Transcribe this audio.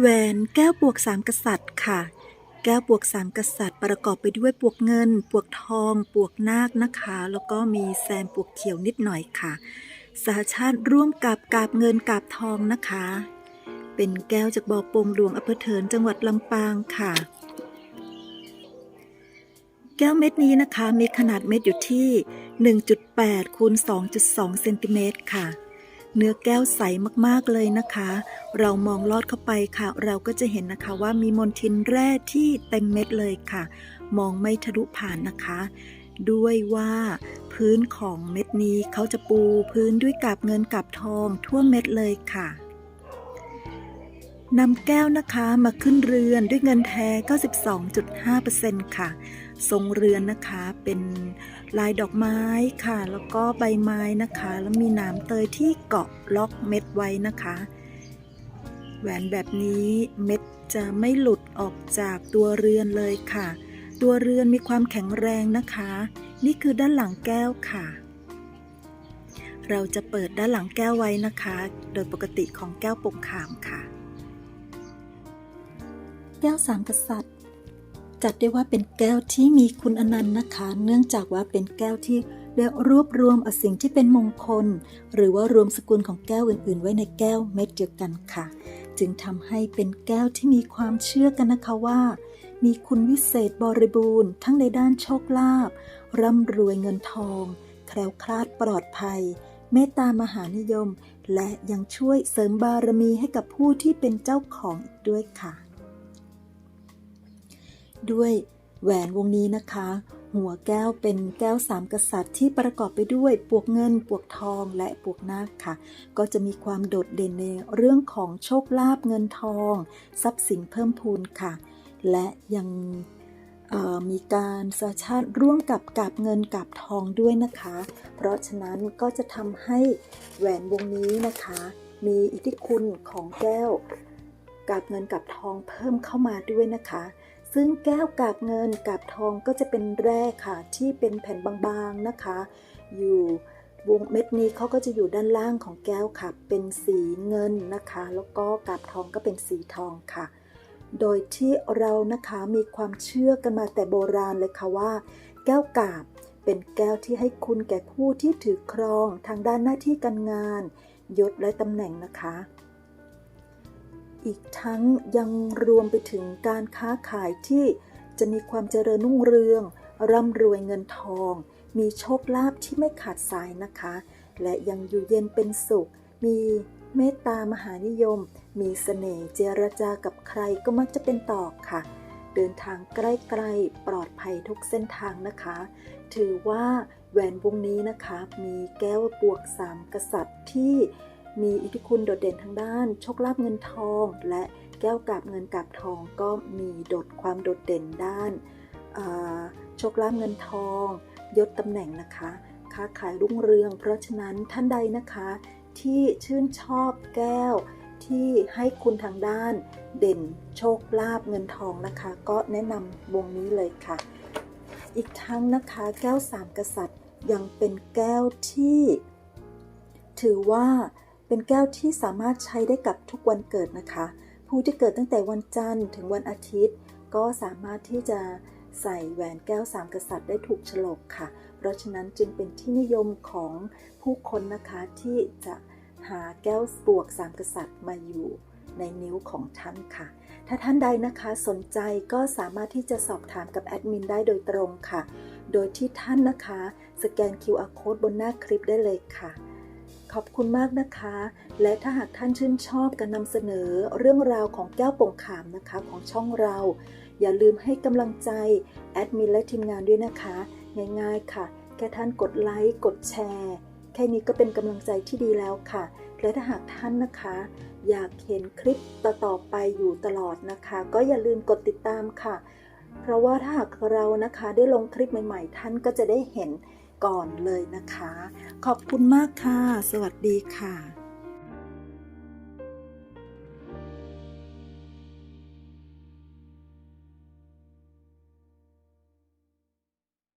แหวนแก้วปวกสามกษัตริย์ค่ะ แก้วปวกสามกษัตริย์ ประกอบไปด้วยปวกเงินปวกทองปวกนาคนะคะ แล้วก็มีแซมปวกเขียวนิดหน่อยค่ะสหชาติร่วมกับกาบเงินกาบทองนะคะ เป็นแก้วจากบ่อปงหลวงอำเภอเถินจังหวัดลำปางค่ะ แก้วเม็ดนี้นะคะมีขนาดเม็ดอยู่ที่ 1.8คูณ2.2เซนติเมตรค่ะ เนื้อแก้วใสมากๆเลยนะคะ เรามองลอดเข้าไปค่ะ เราก็จะเห็นนะคะว่ามีมนทินแร่ที่เต็มเม็ดเลยค่ะ มองไม่ทะลุผ่านนะคะ ด้วยว่าพื้นของเม็ดนี้เขาจะปูพื้นด้วยกาบเงินกาบทองทั่วเม็ดเลยค่ะนำแก้วนะคะมาขึ้นเรือนด้วยเงินแท้ 92.5%ค่ะ ทรงเรือนนะคะเป็นลายดอกไม้ค่ะ แล้วก็ใบไม้นะคะ แล้วมีหนามเตยที่เกาะล็อกเม็ดไว้นะคะ หวนแบบนี้เม็ดจะไม่หลุดออกจากตัวเรือนเลยค่ะ ตัวเรือนมีความแข็งแรงนะคะ นี่คือด้านหลังแก้วค่ะ เราจะเปิดด้านหลังแก้วไว้นะคะ โดยปกติของแก้วปงขามค่ะ แก้วสามกษัตริย์ จัดได้ว่าเป็นแก้วที่มีคุณอนันต์นะคะ เนื่องจากว่าเป็นแก้วที่ได้รวบรวมอสิ่งที่เป็นมงคล หรือว่ารวมสกุลของแก้วอื่น ๆ ไว้ในแก้วเม็ดเดียวกันค่ะ จึงทำให้เป็นแก้วที่มีความเชื่อกันนะคะว่า มีคุณวิเศษบริบูรณ์ทั้งในด้านโชคลาภร่ำรวยเงินทอง แคล้วคลาดปลอดภัย เมตตามหานิยม และยังช่วยเสริมบารมีให้กับผู้ที่เป็นเจ้าของอีกด้วยค่ะ ด้วยแหวนวงนี้นะคะ หัวแก้วเป็นแก้วสามกษัตริย์ที่ประกอบไปด้วยปวกเงิน ปวกทองและปวกนาคค่ะ ก็จะมีความโดดเด่นในเรื่องของโชคลาภเงินทอง ทรัพย์สินเพิ่มพูนค่ะ และยังมีการสาชาติร่วมกับกาบเงินกาบทองด้วยนะคะ เพราะฉะนั้นก็จะทำให้แหวนวงนี้นะคะ มีอิทธิคุณของแก้วกาบเงินกาบทองเพิ่มเข้ามาด้วยนะคะ ซึ่งแก้วกาบเงินกาบทองก็จะเป็นแร่ค่ะที่เป็นแผ่นบางๆนะคะ อยู่วงเม็ดนี้เขาก็จะอยู่ด้านล่างของแก้วค่ะ เป็นสีเงินนะคะ แล้วก็กาบทองก็เป็นสีทองค่ะ โดยที่เรานะคะมีความเชื่อกันมาแต่โบราณเลยค่ะว่า แก้วกาบเป็นแก้วที่ให้คุณแก่ผู้ที่ถือครองทางด้านหน้าที่การงาน ยศและตำแหน่งนะคะ อีกทั้งยังรวมไปถึงการค้าขายที่จะมีความเจริญรุ่งเรือง ร่ำรวยเงินทอง มีโชคลาภที่ไม่ขาดสายนะคะ และยังอยู่เย็นเป็นสุข มีเมตตามหานิยม มีเสน่ห์เจรจากับใครก็มักจะเป็นต่อค่ะ เดินทางใกล้ๆปลอดภัยทุกเส้นทางนะคะ ถือว่าแหวนวงนี้นะคะ มีแก้วปวกสามกษัตริย์ที่ มีอิทธิคุณโดดเด่นทางด้าน โชคลาภเงินทอง และแก้วกาบเงินกาบทองก็มีโดดความโดดเด่นด้านโชคลาภเงินทองยศตำแหน่งนะคะ ค้าขายรุ่งเรือง เพราะฉะนั้นท่านใดนะคะที่ชื่นชอบแก้วที่ให้คุณทางด้านเด่นโชคลาภเงินทองนะคะ ก็แนะนำวงนี้เลยค่ะ อีกทั้งนะคะแก้วสามกษัตริย์ยังเป็นแก้วที่ ถือว่า เป็นแก้วที่สามารถใช้ได้กับทุกวันเกิดนะคะ ผู้ที่เกิดตั้งแต่วันจันทร์ถึงวันอาทิตย์ ก็สามารถที่จะใส่แหวนแก้วสามกษัตริย์ได้ถูกฉลกค่ะ เพราะฉะนั้นจึงเป็นที่นิยมของผู้คนนะคะที่จะหาแก้วปวกสามกษัตริย์มาอยู่ในนิ้วของท่านค่ะ ถ้าท่านใดนะคะสนใจก็สามารถที่จะสอบถามกับแอดมินได้โดยตรงค่ะ โดยที่ท่านนะคะ สแกน QR code บนหน้าคลิปได้เลยค่ะ ขอบคุณมากนะคะ และถ้าหากท่านชื่นชอบการนำเสนอเรื่องราวของแก้วป่งขามนะคะของช่องเรา อย่าลืมให้กำลังใจแอดมินและทีมงานด้วยนะคะ ง่ายๆค่ะ แค่ท่านกดไลค์กดแชร์ แค่นี้ก็เป็นกำลังใจที่ดีแล้วค่ะ และถ้าหากท่านนะคะ อยากเห็นคลิปต่อๆไปอยู่ตลอดนะคะ ก็อย่าลืมกดติดตามค่ะ เพราะว่าถ้าหากเรานะคะได้ลงคลิปใหม่ ๆ ท่านก็จะได้เห็น ก่อนเลยนะคะ ขอบคุณมากค่ะ สวัสดีค่ะ